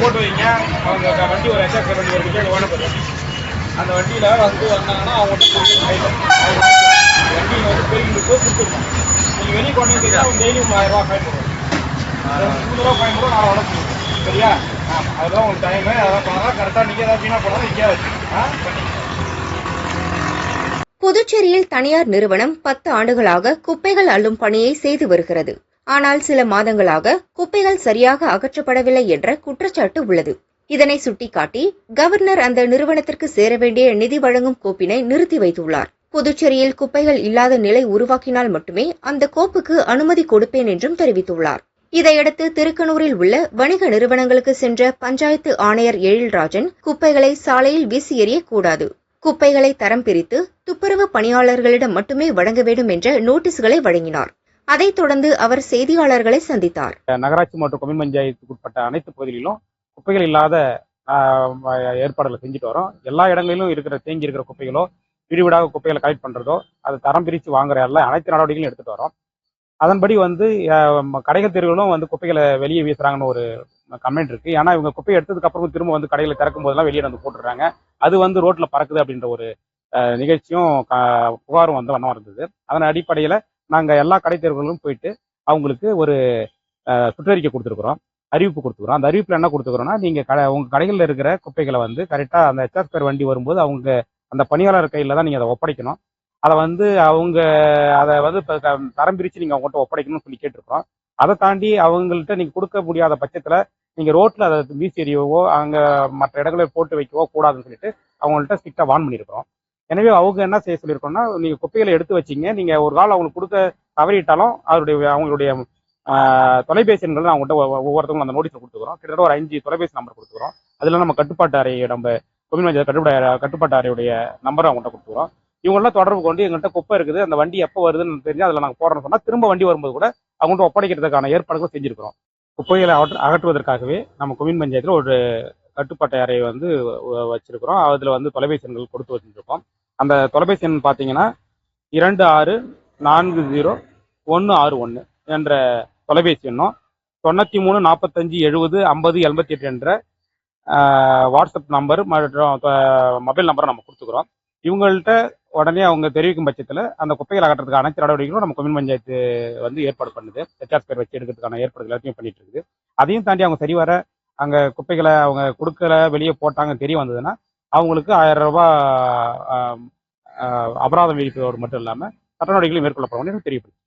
போட்டு வைங்க. அவங்க வண்டி ஒரு எச்ஆர் வண்டி ஒரு வண்டி ஓனப்பர் அந்த வண்டியில் வந்து வந்தாங்கன்னா அவங்கள்ட்ட கொடுத்து கையில் அவங்க வாங்கிக்கலாம். வண்டி வந்து பெரிய கொடுத்துருக்கோம். நீங்கள் வெளியே கொண்டு வந்தீங்கன்னா அவங்க டெய்லி ஒரு ஆயிரம் ரூபா ஃபைன் போடுவோம் முந்நூறுவா ஃபைன் போடுவோம் நான் அவ்வளோ சரியா? ஆமாம் அதெல்லாம் உங்களுக்கு டைமு அதெல்லாம் பண்ணலாம் கரெக்டாக நீங்கள் ஏதாவது வீணாக போனாலும் நிற்காது ஆ பண்ணி. புதுச்சேரியில் தனியார் நிறுவனம் பத்து ஆண்டுகளாக குப்பைகள் அள்ளும் பணியை செய்து வருகிறது. ஆனால் சில மாதங்களாக குப்பைகள் சரியாக அகற்றப்படவில்லை என்ற குற்றச்சாட்டு உள்ளது. இதனை சுட்டிக்காட்டி கவர்னர் அந்த நிறுவனத்திற்கு சேர வேண்டிய நிதி வழங்கும் கோப்பினை நிறுத்தி வைத்துள்ளார். புதுச்சேரியில் குப்பைகள் இல்லாத நிலை உருவாக்கினால் மட்டுமே அந்த கோப்புக்கு அனுமதி கொடுப்பேன் என்றும் தெரிவித்துள்ளார். இதையடுத்து திருக்கனூரில் உள்ள வணிக நிறுவனங்களுக்கு சென்ற பஞ்சாயத்து ஆணையர் எழில்ராஜன் குப்பைகளை சாலையில் வீசி எறியக்கூடாது. குப்பைகளை தரம் பிரித்து துப்புரவு பணியாளர்களிடம் மட்டுமே வழங்க வேண்டும் என்ற நோட்டீஸ்களை வழங்கினார். அதைத் தொடர்ந்து அவர் செய்தியாளர்களை சந்தித்தார். நகராட்சி மற்றும் கொம்யூன் பஞ்சாயத்துக்கு உட்பட்ட அனைத்து பகுதிகளிலும் குப்பைகள் இல்லாத ஆஹ், ஏற்பாடுகளை செஞ்சுட்டு வரோம். எல்லா இடங்களிலும் இருக்கிற தேங்கி இருக்கிற குப்பைகளோ வீடு வீடாக குப்பைகளை கலெக்ட் பண்றதோ அது தரம் பிரித்து வாங்குற எல்லா அனைத்து நடவடிக்கைகளும் எடுத்துட்டு வரோம். அதன்படி வந்து கடைகள் தெருவிலும் வந்து குப்பைகளை வெளியே வீசுறாங்கன்னு ஒரு கமெண்ட் இருக்கு. ஏன்னா இவங்க குப்பையை எடுத்ததுக்கு அப்புறம் திரும்ப வந்து கடைகளை திறக்கும் போதெல்லாம் வெளியே வந்து போட்டுடுறாங்க. அது வந்து ரோட்ல பறக்குது அப்படின்ற ஒரு நிகழ்ச்சியும் புகாரும் வந்து வண்ணம் இருந்தது அதன் அடிப்படையில நாங்கள் எல்லா கடை தெருவுகளும் போயிட்டு அவங்களுக்கு ஒரு சுற்றறிக்கை கொடுத்துருக்குறோம். அறிவிப்பு கொடுத்துக்கிறோம் அந்த அறிவிப்பில் என்ன கொடுத்துக்கிறோம்னா நீங்கள் கடை உங்கள் கடைகளில் இருக்கிற குப்பைகளை வந்து கரெக்டாக அந்த ஹெச்ஆர் பேர் வண்டி வரும்போது அவங்க அந்த பணியாளர் கையில் தான் நீங்கள் அதை ஒப்படைக்கணும். அதை வந்து அவங்க அதை வந்து இப்போ த- தரம் பிரித்து நீங்கள் அவங்கள்ட்ட ஒப்படைக்கணும்னு சொல்லி கேட்டிருக்கிறோம். அதை தாண்டி அவங்கள்ட்ட நீங்கள் கொடுக்க முடியாத பட்சத்தில் நீங்கள் ரோட்டில் அதை வீசி எறியவோ அங்கே மற்ற இடங்களில் போட்டு வைக்கவோ கூடாதுன்னு சொல்லிட்டு அவங்கள்ட்ட ஸ்ட்ரிக்டாக வான் பண்ணியிருக்கிறோம் எனவே அவங்க என்ன செய்ய சொல்லியிருக்கோம்னா நீங்கள் குப்பைகளை எடுத்து வச்சிங்க. நீங்கள் ஒரு கால் அவங்களுக்கு கொடுக்க தவறிட்டாலும் அவருடைய அவங்களுடைய தொலைபேசி எண்கள் அவங்கள்ட்ட ஒவ்வொருத்தவங்களும் அந்த நோட்டீஸ் கொடுத்துக்கிறோம். கிட்டத்தட்ட ஒரு அஞ்சு தொலைபேசி நம்பர் கொடுத்துக்கிறோம். அதில் நம்ம கட்டுப்பாட்டு அறையை நம்ம கொம்யூன் பஞ்சாயத்து கட்டுப்பாட்டு கட்டுப்பாட்டு அறையுடைய நம்பரை அவங்கள்ட்ட கொடுத்துக்கிறோம். இவங்களாம் தொடர்பு கொண்டு எங்கள்கிட்ட குப்பை இருக்குது அந்த வண்டி எப்போ வருதுன்னு தெரிஞ்சு அதில் நாங்கள் போடுறோம்னு சொன்னால் திரும்ப வண்டி வரும்போது கூட அவங்கள்ட்ட ஒப்படைக்கிறதுக்கான ஏற்பாடுகள் செஞ்சுருக்கிறோம். குப்பைகளை அகற்ற அகற்றுவதற்காகவே நம்ம கொம்யூன் பஞ்சாயத்தில் ஒரு கட்டுப்பாட்டு அறையை வந்து வச்சிருக்கிறோம். அதில் வந்து தொலைபேசி எண்கள் கொடுத்து வச்சுருக்கோம். அந்த தொலைபேசி எண் பார்த்தீங்கன்னா இரண்டு ஆறு நான்கு ஜீரோ ஒன்று ஆறு ஒன்று என்ற தொலைபேசி எண்ணும் தொண்ணூற்றி மூணு நாற்பத்தஞ்சு எழுபது ஐம்பது எண்பத்தி எட்டு என்ற வாட்ஸ்அப் நம்பர் மற்றும் மொபைல் நம்பரை நம்ம கொடுத்துக்கிறோம். இவங்கள்ட்ட உடனே அவங்க தெரிவிக்கும் பட்சத்தில் அந்த குப்பைகள் அகற்றதுக்கு அனைத்து நடவடிக்கைகளும் நம்ம கொம்யூன் பஞ்சாயத்து வந்து ஏற்பாடு பண்ணுது. ஹெச்ஆர் பேர் வச்சு எடுக்கிறதுக்கான ஏற்பாடுகள் எல்லாத்தையும் பண்ணிட்டு இருக்குது. அதையும் தாண்டி அவங்க சரிவர அங்கே குப்பைகளை அவங்க கொடுக்கல வெளியே போட்டாங்க தெரிய வந்ததுன்னா அவங்களுக்கு ஆயிரம் ரூபாய் அபராதம் விதிப்பதோடு மட்டும் இல்லாமல் சட்ட நடவடிக்கைகளும் மேற்கொள்ளப்படும் தெரியப்படுது